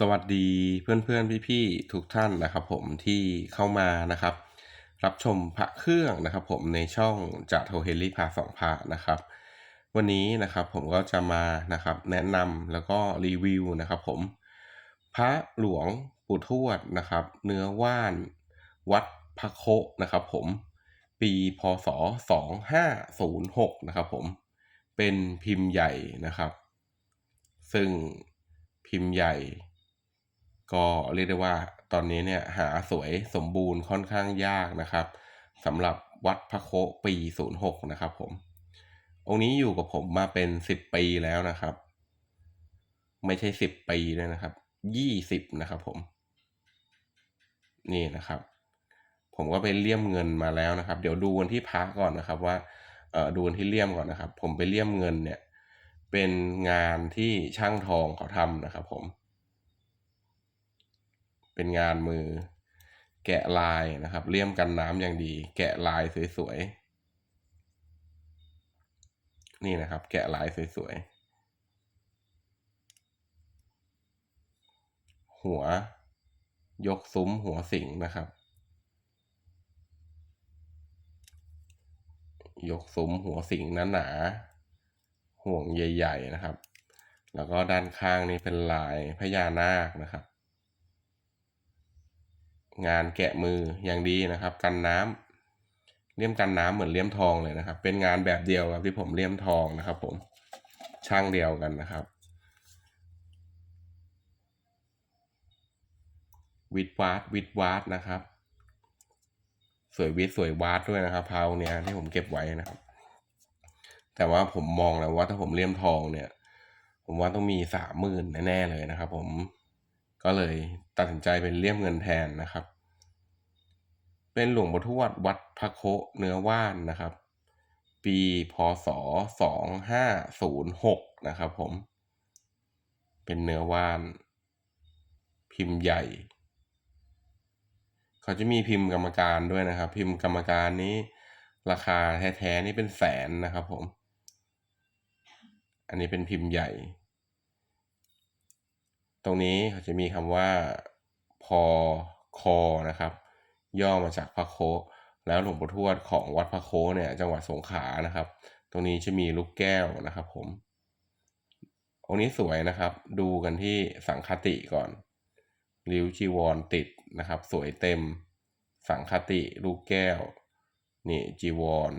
สวัสดีเพื่อนๆ พี่ๆ ทุกท่านนะครับผมที่เข้ามานะครับ รับชมพระเครื่องนะครับผมในช่องจากโทเฮลิพาสองพระนะครับ วันนี้นะครับผมก็จะมานะครับแนะนำแล้วก็รีวิวนะครับผมพระหลวงปู่ทวดนะครับ เนื้อว่านวัดพระโคะนะครับผมปีพศ 2506 นะครับผมเป็นพิมพ์ใหญ่นะครับ ซึ่งพิมพ์ใหญ่ ก็เรียกได้ว่าตอนนี้เนี่ยหาสวยสมบูรณ์ค่อนข้างยากนะครับสำหรับวัดพระโคปี 06 นะครับผม องค์นี้อยู่กับผมมาเป็น 10 ปีแล้วนะครับ ไม่ใช่ 10 ปีเลยนะครับ 20 นะครับผม นี่นะครับ ผมก็ไปเลี่ยมเงินมาแล้วนะครับ เดี๋ยวดูวันที่พักก่อนนะครับว่าเออดูวันที่เลี่ยมก่อนนะครับ ผมไปเลี่ยมเงินเนี่ย เป็นงานที่ช่างทองเขาทำนะครับ ผม เป็นงานมือ แกะลายนะครับ เลี่ยมกันน้ำอย่างดี แกะลายสวยๆ นี่นะครับ แกะลายสวยๆ หัวยกซุ้มหัวสิงนะครับ ยกซุ้มหัวสิงหนาๆห่วงใหญ่ ๆ นะครับ แล้วก็ด้านข้างนี้เป็นลายพญานาคนะครับ งานแกะมืออย่างดีนะครับ กันน้ำเลี่ยมกันน้ำเหมือนเลี่ยมทองเลยนะครับ เป็นงานแบบเดียวกับที่ผมเลี่ยมทองนะครับ ผมช่างเดียวกันนะครับ วิดวาดวิดวาดนะครับ สวยวิดสวยวาดด้วยนะครับเพาเนี่ยที่ผมเก็บไว้นะครับ แต่ว่าผมมองแล้วว่าถ้าผมเลี่ยมทองเนี่ย ผมว่าต้องมีสามหมื่นแน่ๆเลยนะครับ ผม ก็เลยตัดสินใจเป็นเลี่ยมเงินแทนนะครับ เป็นหลวงปู่ทวดวัดพระโคเนื้อว่านนะครับ ปีพศสองห้าศูนย์หกนะครับผม เป็นเนื้อว่าน พิมพ์ใหญ่ เขาจะมีพิมพ์กรรมการด้วยนะครับ พิมพ์กรรมการนี้ราคาแท้ๆนี่เป็นแสนนะครับผม อันนี้เป็นพิมพ์ใหญ่ ตรงนี้จะมีคำว่าพอคอนะครับ ย่อมาจากพระโค แล้วหลวงปู่ทวดของวัดพระโคเนี่ยจังหวัดสงขลานะครับ ตรงนี้จะมีลูกแก้วนะครับผมองค์นี้สวยนะครับ ดูกันที่สังคติก่อนริ้วจีวรติดนะครับ สวยเต็ม สังคติลูกแก้ว นี่จีวร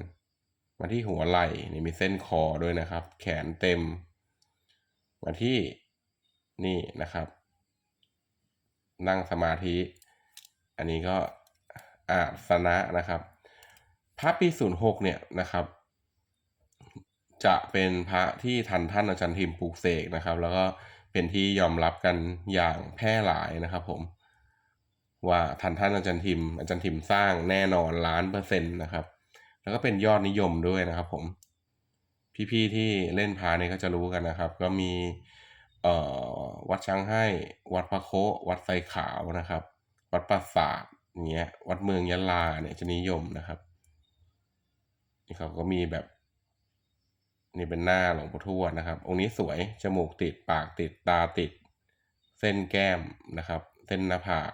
มาที่หัวไหล่นี่มีเส้นคอด้วยนะครับ แขนเต็ม มาที่ นี่นะครับ นั่งสมาธิ อันนี้ก็อาสนะนะครับ พระปีศูนย์หกเนี่ยนะครับ จะเป็นพระที่ทันท่านอาจารย์ทิมปลูกเสกนะครับ แล้วก็เป็นที่ยอมรับกันอย่างแพร่หลายนะครับผมว่าทันท่านอาจารย์ทิม อาจารย์ทิมสร้างแน่นอนล้านเปอร์เซ็นต์นะครับ แล้วก็เป็นยอดนิยมด้วยนะครับผม พี่ๆที่เล่นพาเนี่ยก็จะรู้กันนะครับ ก็มี วัดช้างให้ วัดพระโควัดไฟขาวนะครับ วัดปราสาทเงี้ย วัดเมืองยะลาเนี่ยจะนิยมนะครับนี่เขาก็มีแบบ นี่เป็นหน้าหลวงปู่ทวดนะครับ องค์นี้สวย จมูกติดปากติดตาติด เส้นแก้มนะครับ เส้นหน้าผาก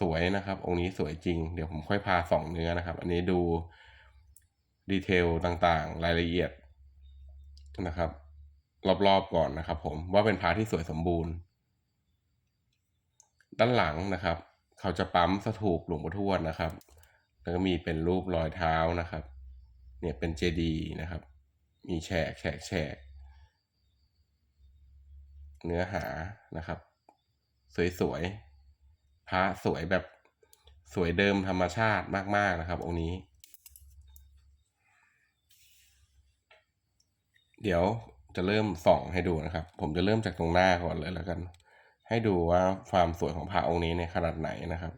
สวยนะครับ องค์นี้สวยจริง เดี๋ยวผมค่อยพาส่องเนื้อนะครับ อันนี้ดูดีเทลต่างๆ รายละเอียดนะครับ รอบๆก่อนนะครับ ผมว่าเป็นพาที่สวยสมบูรณ์ ด้านหลังนะครับ เขาจะปั๊มสถูปหลวงปู่ทวดนะครับ แล้วก็มีเป็นรูปรอยเท้านะครับ เนี่ยเป็นเจดีนะครับ มีแฉกแฉกแฉกเนื้อหานะครับ สวยๆพระสวยแบบสวยเดิมธรรมชาติมาก ๆนะครับ องค์นี้ เดี๋ยว จะเริ่มส่องให้ดูนะครับ ผมจะเริ่มจากตรงหน้าก่อนเลยแล้วกัน ให้ดูว่าความสวยของพระองค์นี้ในขนาดไหนนะครับ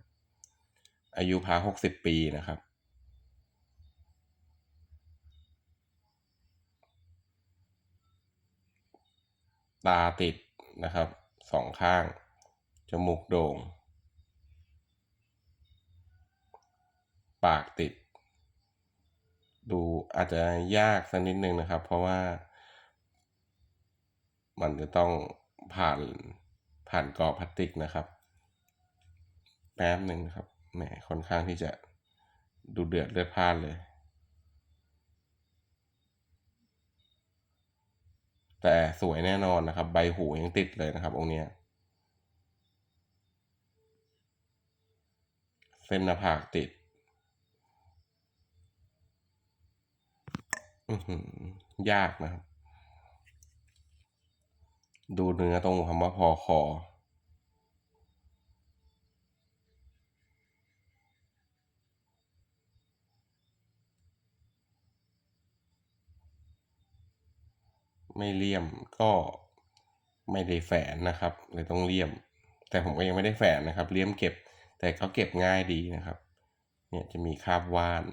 อายุพระหกสิบปีนะครับ ตาติดนะครับสองข้าง จมูกโด่ง ปากติด ดูอาจจะยากสักนิดนึงนะครับ เพราะว่า มันจะต้องผ่านผ่านกรอบพลาสติกนะครับ แป๊บหนึ่งครับแหมค่อนข้างที่จะดูเดือดเลือดพล่านเลย แต่สวยแน่นอนนะครับ ใบหูยังติดเลยนะครับ องค์เนี้ยเส้นหน้าผากติดยากนะครับ ดูเนื้อตรงคำว่าพอคอไม่เลี่ยมก็ไม่ได้แฝนนะครับเลยต้องเลี่ยม แต่ผมก็ยังไม่ได้แฝนนะครับ เลี่ยมเก็บ แต่ก็เก็บง่ายดีนะครับ เนี่ยจะมีคาบว่าน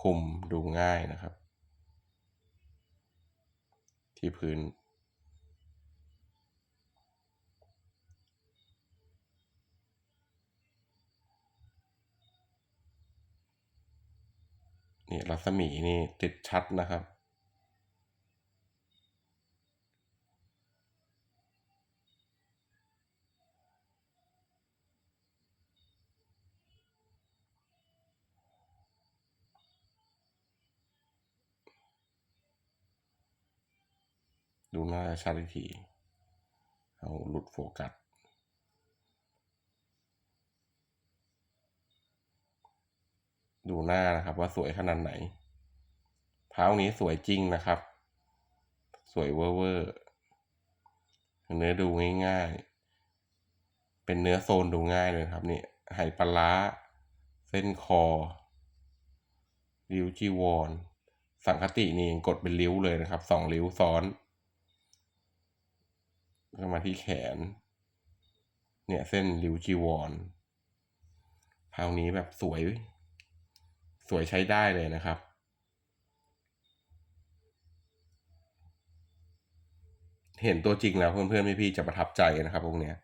คุมดูง่ายนะครับ ที่พื้น นี่รัศมีนี่ติดชัดนะครับ ดูหน้าชัดอีกทีเอาหลุดโฟกัส ดูหน้านะครับ ว่าสวยขนาดไหนเท้านี้สวยจริงนะครับ สวยเวอร์เวอร์เนื้อดูง่ายๆ เป็นเนื้อโซนดูง่ายเลยครับนี่ไหปลาร้าเส้นคอ ริ้วจีวร สังคตินี่ยังกดเป็นริ้วเลยนะครับ สองริ้วซ้อนก็มาที่แขน เนี่ยเส้นริ้วจีวรเท้านี้แบบสวย สวยใช้ได้เลยนะครับ เห็นตัวจริงแล้วเพื่อนๆพี่ๆจะประทับใจนะครับองค์เนี้ย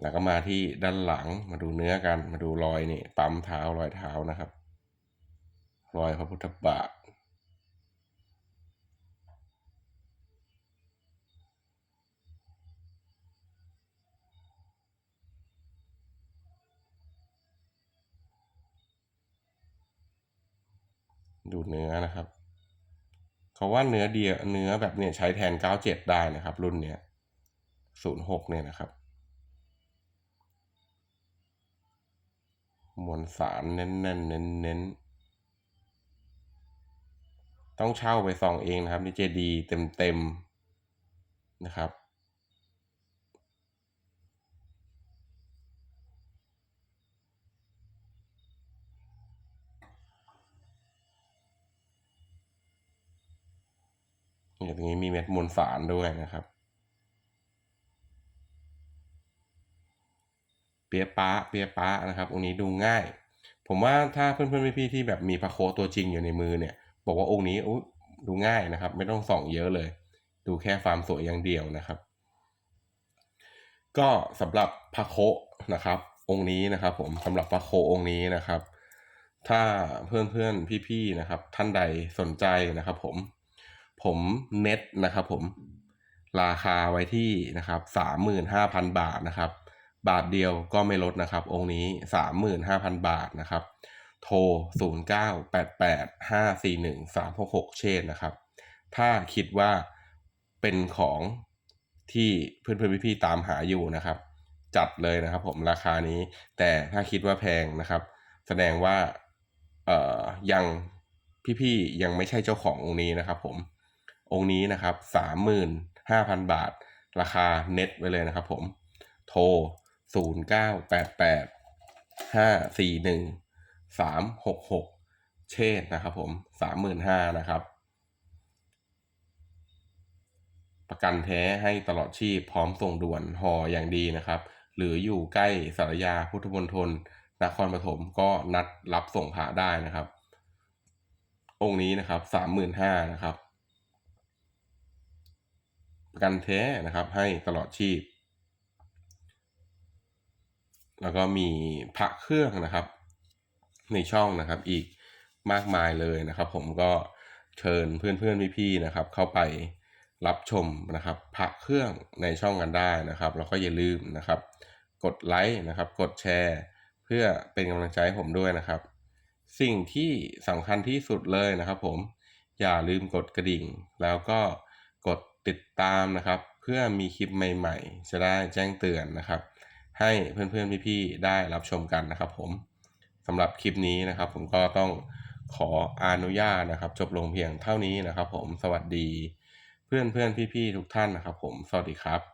แล้วก็มาที่ด้านหลังมาดูเนื้อกันมาดูรอยนี่ปั๊มเท้ารอยเท้านะครับ รอยพระพุทธบาท ดูเนื้อนะครับเขาว่าเนื้อเดียวเนื้อแบบเนี่ยใช้แทน 97 ได้นะครับ รุ่นเนี้ย06 เนี่ยนะครับ มวลสารเน้นๆเน้นเน้นต้องเช่าไปส่องเองนะครับนี่เจดีเต็มเต็มนะครับ เนี่ยตรงนี้มีเม็ดมวลสารด้วยนะครับ เปียป้าเปียป้านะครับองค์นี้ดูง่าย ผมว่าถ้าเพื่อนๆพี่ๆที่แบบมีพระโคตัวจริงอยู่ในมือเนี่ย บอกว่าองค์นี้ดูง่ายนะครับ ไม่ต้องส่องเยอะเลย ดูแค่ความสวยอย่างเดียวนะครับ ก็สำหรับพระโคนะครับ องค์นี้นะครับ ผมสำหรับพระโคองค์นี้นะครับ ถ้าเพื่อนๆพี่ๆนะครับ ท่านใดสนใจนะครับ ผม ผมเน็ตนะครับผมราคาไว้ที่นะครับสามหมื่นห้าพันบาทนะครับ บาทเดียวก็ไม่ลดนะครับ องค์นี้สามหมื่นห้าพันบาทนะครับ โทรศูนย์เก้าแปดแปดห้าสี่หนึ่งสามหกหกเชนนะครับ ถ้าคิดว่าเป็นของที่เพื่อนๆพี่ๆตามหาอยู่นะครับ จัดเลยนะครับ ผมราคานี้ แต่ถ้าคิดว่าแพงนะครับ แสดงว่าเอ่อยังพี่ๆยังไม่ใช่เจ้าขององค์นี้นะครับ ผม องค์นี้นะครับสามหมื่นห้าพันบาท ราคาเน็ตไว้เลยนะครับผม โทรศูนย์เก้าแปดแปดห้าสี่หนึ่งสามหกหกเชษนะครับผมสามหมื่นห้านะครับ ประกันแท้ให้ตลอดชีพพร้อมส่งด่วนห่ออย่างดีนะครับ หรืออยู่ใกล้สารยาพุทธมณฑลนครปฐมก็นัดรับส่งพระได้นะครับ องค์นี้นะครับสามหมื่นห้านะครับ ประกันแท้นะครับให้ตลอดชีพ แล้วก็มีพระเครื่องนะครับ ในช่องนะครับอีกมากมายเลยนะครับ ผมก็เชิญเพื่อนๆพี่ๆนะครับ เข้าไปรับชมนะครับพระเครื่องในช่องกันได้นะครับ แล้วก็อย่าลืมนะครับ กดไลค์นะครับ กดแชร์ เพื่อเป็นกำลังใจให้ผมด้วยนะครับ สิ่งที่สำคัญที่สุดเลยนะครับ ผมอย่าลืมกดกระดิ่ง แล้วก็กด ติดตามนะครับ เพื่อมีคลิปใหม่ๆ จะได้แจ้งเตือนนะครับ ให้เพื่อนๆพี่ๆได้รับชมกันนะครับ ผมสำหรับคลิปนี้นะครับ ผมก็ต้องขออนุญาตนะครับ จบลงเพียงเท่านี้นะครับ ผมสวัสดี เพื่อนๆพี่ๆทุกท่านนะครับ ผมสวัสดีครับ